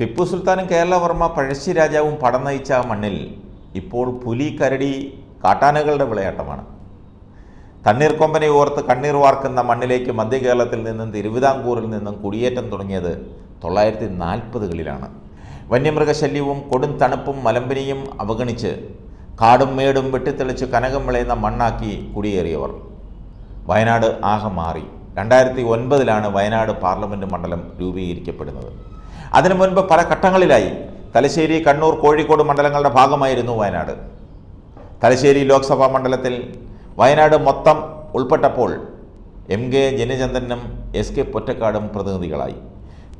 ടിപ്പു സുൽത്താനും കേരളവർമ്മ പഴശ്ശി രാജാവും പടം നയിച്ച മണ്ണിൽ ഇപ്പോൾ പുലി കരടി കാട്ടാനകളുടെ വിളയാട്ടമാണ്. തണ്ണീർ കൊമ്പനെ ഓർത്ത് കണ്ണീർ വാർക്കുന്ന മണ്ണിലേക്ക് മധ്യ കേരളത്തിൽ നിന്നും തിരുവിതാംകൂറിൽ നിന്നും കുടിയേറ്റം തുടങ്ങിയത് തൊള്ളായിരത്തി നാൽപ്പതുകളിലാണ് വന്യമൃഗശല്യവും കൊടും തണുപ്പും മലമ്പനിയും അവഗണിച്ച് കാടും മേടും വെട്ടിത്തെളിച്ച് കനകം വിളയുന്ന മണ്ണാക്കി കുടിയേറിയവർ. വയനാട് ആകെ മാറി. രണ്ടായിരത്തി ഒൻപതിലാണ് വയനാട് പാർലമെന്റ് മണ്ഡലം രൂപീകരിക്കപ്പെടുന്നത്. അതിനു മുൻപ് പല ഘട്ടങ്ങളിലായി തലശ്ശേരി കണ്ണൂർ കോഴിക്കോട് മണ്ഡലങ്ങളുടെ ഭാഗമായിരുന്നു വയനാട്. തലശ്ശേരി ലോക്സഭാ മണ്ഡലത്തിൽ വയനാട് മൊത്തം ഉൾപ്പെട്ടപ്പോൾ എം കെ ജനചന്ദ്രനും എസ് കെ പൊറ്റക്കാടും പ്രതിനിധികളായി.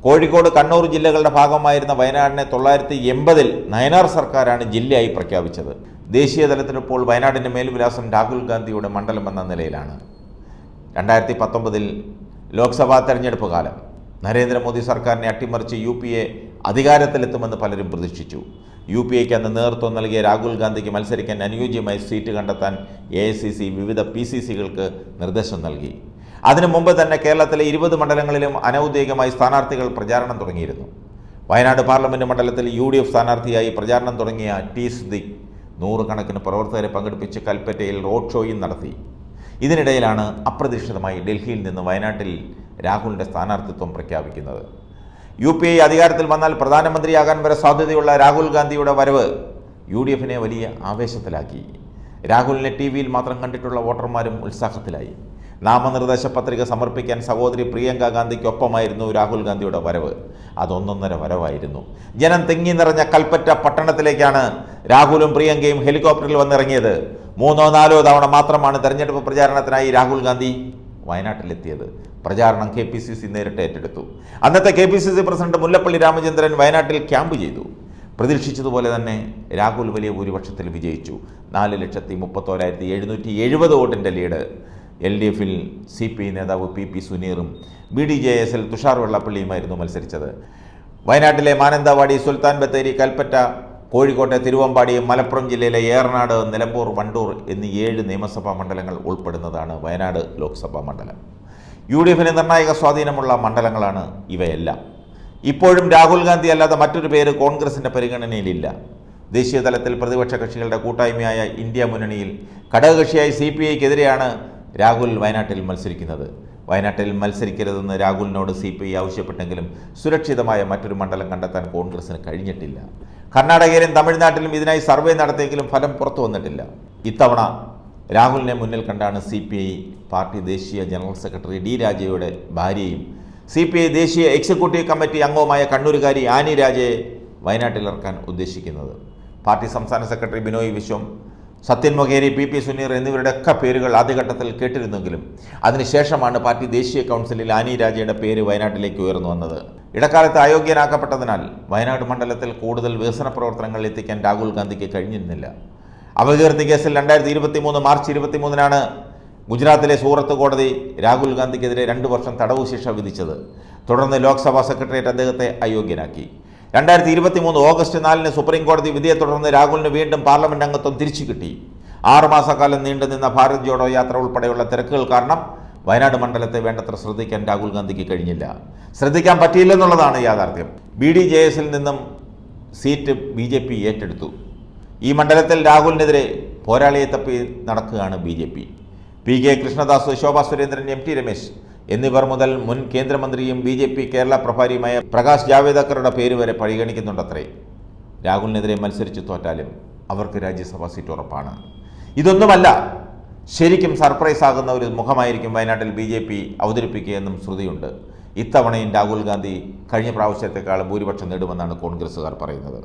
കോഴിക്കോട് കണ്ണൂർ ജില്ലകളുടെ ഭാഗമായിരുന്ന വയനാടിനെ തൊള്ളായിരത്തി എൺപതിൽ നയനാർ സർക്കാരാണ് ജില്ലയായി പ്രഖ്യാപിച്ചത്. ദേശീയ തലത്തിലിപ്പോൾ വയനാടിന്റെ മേൽവിലാസം രാഹുൽ ഗാന്ധിയുടെ മണ്ഡലം എന്ന നിലയിലാണ്. രണ്ടായിരത്തി പത്തൊമ്പതിൽ ലോക്സഭാ തെരഞ്ഞെടുപ്പ് കാലം. നരേന്ദ്രമോദി സർക്കാരിനെ അട്ടിമറിച്ച് യു പി എ അധികാരത്തിലെത്തുമെന്ന് പലരും പ്രതീക്ഷിച്ചു. യു പി എക്ക് അന്ന് നേതൃത്വം നൽകിയ രാഹുൽ ഗാന്ധിക്ക് മത്സരിക്കാൻ അനുയോജ്യമായി സീറ്റ് കണ്ടെത്താൻ എ ഐ സി സി വിവിധ പി സി സികൾക്ക് നിർദ്ദേശം നൽകി. അതിനു മുമ്പ് തന്നെ കേരളത്തിലെ ഇരുപത് മണ്ഡലങ്ങളിലും അനൗദ്യോഗികമായി സ്ഥാനാർത്ഥികൾ പ്രചാരണം തുടങ്ങിയിരുന്നു. വയനാട് പാർലമെന്റ് മണ്ഡലത്തിൽ യു ഡി എഫ് സ്ഥാനാർത്ഥിയായി പ്രചാരണം തുടങ്ങിയ ടി സിദ്ദിഖ് നൂറുകണക്കിന് പ്രവർത്തകരെ പങ്കെടുപ്പിച്ച് കൽപ്പറ്റയിൽ റോഡ് ഷോയും നടത്തി. ഇതിനിടയിലാണ് അപ്രതീക്ഷിതമായി ഡൽഹിയിൽ നിന്ന് വയനാട്ടിൽ രാഹുലിന്റെ സ്ഥാനാർത്ഥിത്വം പ്രഖ്യാപിക്കുന്നത്. യു പി ഐ അധികാരത്തിൽ വന്നാൽ പ്രധാനമന്ത്രിയാകാൻ വരെ സാധ്യതയുള്ള രാഹുൽ ഗാന്ധിയുടെ വരവ് യു ഡി എഫിനെ വലിയ ആവേശത്തിലാക്കി. രാഹുലിനെ ടി വിയിൽ മാത്രം കണ്ടിട്ടുള്ള വോട്ടർമാരും ഉത്സാഹത്തിലായി. നാമനിർദ്ദേശ പത്രിക സമർപ്പിക്കാൻ സഹോദരി പ്രിയങ്ക ഗാന്ധിക്കൊപ്പമായിരുന്നു രാഹുൽ ഗാന്ധിയുടെ വരവ്. അതൊന്നൊന്നര വരവായിരുന്നു. ജനം തിങ്ങി നിറഞ്ഞ കൽപ്പറ്റ പട്ടണത്തിലേക്കാണ് രാഹുലും പ്രിയങ്കയും ഹെലികോപ്റ്ററിൽ വന്നിറങ്ങിയത്. മൂന്നോ നാലോ തവണ മാത്രമാണ് തെരഞ്ഞെടുപ്പ് പ്രചാരണത്തിനായി രാഹുൽ ഗാന്ധി വയനാട്ടിലെത്തിയത്. പ്രചാരണം കെ പി സി സി നേരിട്ട് ഏറ്റെടുത്തു. അന്നത്തെ K P C C president Mullappally Ramachandran വയനാട്ടിൽ ക്യാമ്പ് ചെയ്തു. പ്രതീക്ഷിച്ചതുപോലെ തന്നെ രാഹുൽ വലിയ ഭൂരിപക്ഷത്തിൽ വിജയിച്ചു. നാല് ലക്ഷത്തി മുപ്പത്തോരായിരത്തി എഴുന്നൂറ്റി എഴുപത് വോട്ടിന്റെ ലീഡ് എൽ ഡി എഫിൽ സി പി നേതാവ് P P സുനീറും B D J S L Thushar വെള്ളപ്പള്ളിയുമായിരുന്നു മത്സരിച്ചത്. വയനാട്ടിലെ മാനന്തവാടി സുൽത്താൻ ബത്തേരി കൽപ്പറ്റ കോഴിക്കോട്ടെ തിരുവമ്പാടി മലപ്പുറം ജില്ലയിലെ ഏറനാട് നിലമ്പൂർ വണ്ടൂർ എന്നീ ഏഴ് നിയമസഭാ മണ്ഡലങ്ങൾ ഉൾപ്പെടുന്നതാണ് വയനാട് ലോക്സഭാ മണ്ഡലം. യു ഡി എഫിന് നിർണായക സ്വാധീനമുള്ള മണ്ഡലങ്ങളാണ് ഇവയെല്ലാം. ഇപ്പോഴും രാഹുൽ ഗാന്ധി അല്ലാതെ മറ്റൊരു പേര് കോൺഗ്രസിന്റെ പരിഗണനയിലില്ല. ദേശീയ തലത്തിൽ പ്രതിപക്ഷ കക്ഷികളുടെ കൂട്ടായ്മയായ ഇന്ത്യ മുന്നണിയിൽ ഘടകകക്ഷിയായി സി പി ഐക്കെതിരെയാണ് രാഹുൽ വയനാട്ടിൽ മത്സരിക്കുന്നത്. വയനാട്ടിൽ മത്സരിക്കരുതെന്ന് രാഹുലിനോട് സി പി ഐ ആവശ്യപ്പെട്ടെങ്കിലും സുരക്ഷിതമായ മറ്റൊരു മണ്ഡലം കണ്ടെത്താൻ കോൺഗ്രസിന് കഴിഞ്ഞിട്ടില്ല. കർണാടകയിലും തമിഴ്നാട്ടിലും ഇതിനായി സർവേ നടത്തിയെങ്കിലും ഫലം പുറത്തു വന്നിട്ടില്ല. ഇത്തവണ രാഹുലിനെ മുന്നിൽ കണ്ടാണ് സി പി ഐ പാർട്ടി ദേശീയ ജനറൽ സെക്രട്ടറി ഡി രാജയുടെ ഭാര്യയും സി പി ഐ ദേശീയ എക്സിക്യൂട്ടീവ് കമ്മിറ്റി അംഗവുമായ കണ്ണൂരുകാരി ആനി രാജയെ വയനാട്ടിലിറക്കാൻ ഉദ്ദേശിക്കുന്നത്. പാർട്ടി സംസ്ഥാന secretary Binoy Viswam Sathyan Mokeri P P Suneer എന്നിവരുടെയൊക്കെ പേരുകൾ ആദ്യഘട്ടത്തിൽ കേട്ടിരുന്നെങ്കിലും അതിനുശേഷമാണ് പാർട്ടി ദേശീയ കൗൺസിലിൽ ആനി രാജയുടെ പേര് വയനാട്ടിലേക്ക് ഉയർന്നു വന്നത്. ഇടക്കാലത്ത് അയോഗ്യനാക്കപ്പെട്ടതിനാൽ വയനാട് മണ്ഡലത്തിൽ കൂടുതൽ വികസന പ്രവർത്തനങ്ങൾ എത്തിക്കാൻ രാഹുൽ ഗാന്ധിക്ക് കഴിഞ്ഞിരുന്നില്ല. അപകീർത്തി കേസിൽ രണ്ടായിരത്തി ഇരുപത്തി മൂന്ന് മാർച്ച് ഇരുപത്തി മൂന്നിനാണ് ഗുജറാത്തിലെ സൂറത്ത് കോടതി രാഹുൽ ഗാന്ധിക്കെതിരെ രണ്ട് വർഷം തടവു ശിക്ഷ വിധിച്ചത്. തുടർന്ന് ലോക്സഭാ സെക്രട്ടേറിയറ്റ് അദ്ദേഹത്തെ അയോഗ്യനാക്കി. രണ്ടായിരത്തി ഇരുപത്തി മൂന്ന് ഓഗസ്റ്റ് നാലിന് സുപ്രീം കോടതി വിധിയെ തുടർന്ന് രാഹുലിന് വീണ്ടും പാർലമെന്റ് അംഗത്വം തിരിച്ചു കിട്ടി. ആറുമാസക്കാലം നീണ്ടുനിന്ന ഭാരത് ജോഡോ യാത്ര ഉൾപ്പെടെയുള്ള തിരക്കുകൾ കാരണം വയനാട് മണ്ഡലത്തെ വേണ്ടത്ര ശ്രദ്ധിക്കാൻ രാഹുൽ ഗാന്ധിക്ക് കഴിഞ്ഞില്ല. ശ്രദ്ധിക്കാൻ പറ്റിയില്ലെന്നുള്ളതാണ് യാഥാർത്ഥ്യം. ബി ഡി ജെ എസിൽ നിന്നും സീറ്റ് ബി ജെ പി ഏറ്റെടുത്തു. ഈ മണ്ഡലത്തിൽ രാഹുലിനെതിരെ പോരാളിയെ തപ്പി നടക്കുകയാണ് B J P. P K Krishnadas Shobha Surendran M T Ramesh എന്നിവർ മുതൽ മുൻ കേന്ദ്രമന്ത്രിയും ബി ജെ പി കേരള പ്രഭാരിയുമായ പ്രകാശ് ജാവേദക്കറുടെ പേര് വരെ പരിഗണിക്കുന്നുണ്ടത്രേ. രാഹുലിനെതിരെ മത്സരിച്ച് തോറ്റാലും അവർക്ക് രാജ്യസഭാ സീറ്റ് ഉറപ്പാണ്. ഇതൊന്നുമല്ല ശരിക്കും സർപ്രൈസ് ആകുന്ന ഒരു മുഖമായിരിക്കും വയനാട്ടിൽ ബി ജെ പി അവതരിപ്പിക്കുകയെന്നും ശ്രുതിയുണ്ട്. ഇത്തവണയും രാഹുൽ ഗാന്ധി കഴിഞ്ഞ പ്രാവശ്യത്തെക്കാളും ഭൂരിപക്ഷം നേടുമെന്നാണ് കോൺഗ്രസ്സുകാർ പറയുന്നത്.